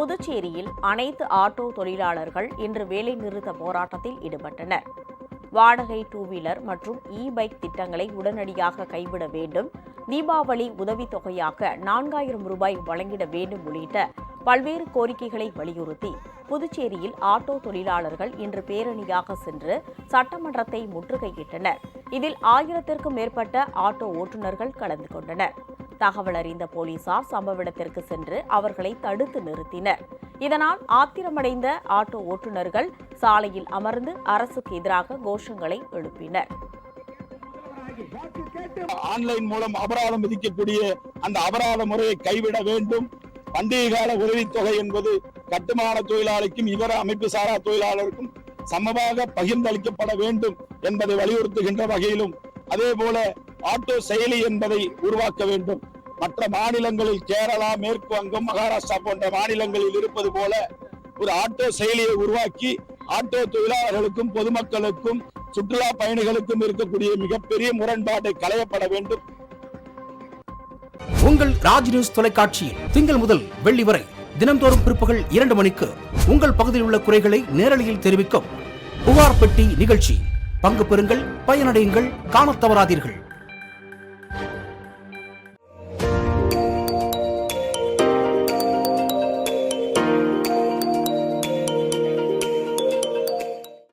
புதுச்சேரியில் அனைத்து ஆட்டோ தொழிலாளர்கள் இன்று வேலைநிறுத்த போராட்டத்தில் ஈடுபட்டனர். வாடகை டூ வீலர் மற்றும் இ பைக் திட்டங்களை உடனடியாக கைவிட வேண்டும். தீபாவளி உதவித்தொகையாக நான்காயிரம் ரூபாய் வழங்கிட வேண்டும் உள்ளிட்ட பல்வேறு கோரிக்கைகளை வலியுறுத்தி புதுச்சேரியில் ஆட்டோ தொழிலாளர்கள் இன்று பேரணியாக சென்று சட்டமன்றத்தை முற்றுகையிட்டனர். இதில் ஆயிரத்திற்கும் மேற்பட்ட ஆட்டோ ஓட்டுநர்கள் கலந்து கொண்டனர். தகவல் அறிந்த போலீசார் சம்பவ இடத்திற்கு சென்று அவர்களை தடுத்து நிறுத்தினர். இதனால் ஆத்திரமடைந்த ஆட்டோ ஓட்டுநர்கள் சாலையில் அமர்ந்து அரசுக்கு எதிராக கோஷங்களை எழுப்பினர். ஆன்லைன் மூலம் அபராதம் விதிக்கக்கூடிய அந்த அபராத முறையை கைவிட வேண்டும். பண்டிகை கால உதவித்தொகை என்பது கட்டுமான தொழிலாளிக்கும் இதர அமைப்பு சாரா தொழிலாளருக்கும் சமமாக பகிர்ந்தளிக்கப்பட வேண்டும் என்பதை வலியுறுத்துகின்ற வகையிலும் அதே போல ஆட்டோ செயலி என்பதை உருவாக்க வேண்டும். மற்ற மாநிலங்களில் கேரளா மேற்கு வங்கம் மகாராஷ்டிரா போன்ற மாநிலங்களில் இருப்பது போல ஒரு ஆட்டோ செயலியை உருவாக்கி ஆட்டோ தொழிலாளர்களுக்கும் பொதுமக்களுக்கும் சுற்றுலா பயணிகளுக்கும் இருக்கக்கூடிய மிகப்பெரிய முரண்பாட்டை களையப்பட வேண்டும். உங்கள் ராஜ் நியூஸ் தொலைக்காட்சியில் திங்கள் முதல் வெள்ளி வரை தினம்தோறும் பிற்பகல் இரண்டு மணிக்கு உங்கள் பகுதியில் உள்ள குறைகளை நேரலையில் தெரிவிக்கும் புகார் பெட்டி நிகழ்ச்சி. பங்கு பெறுங்கள் பயனடையுங்கள் காணத் தவறாதீர்கள்.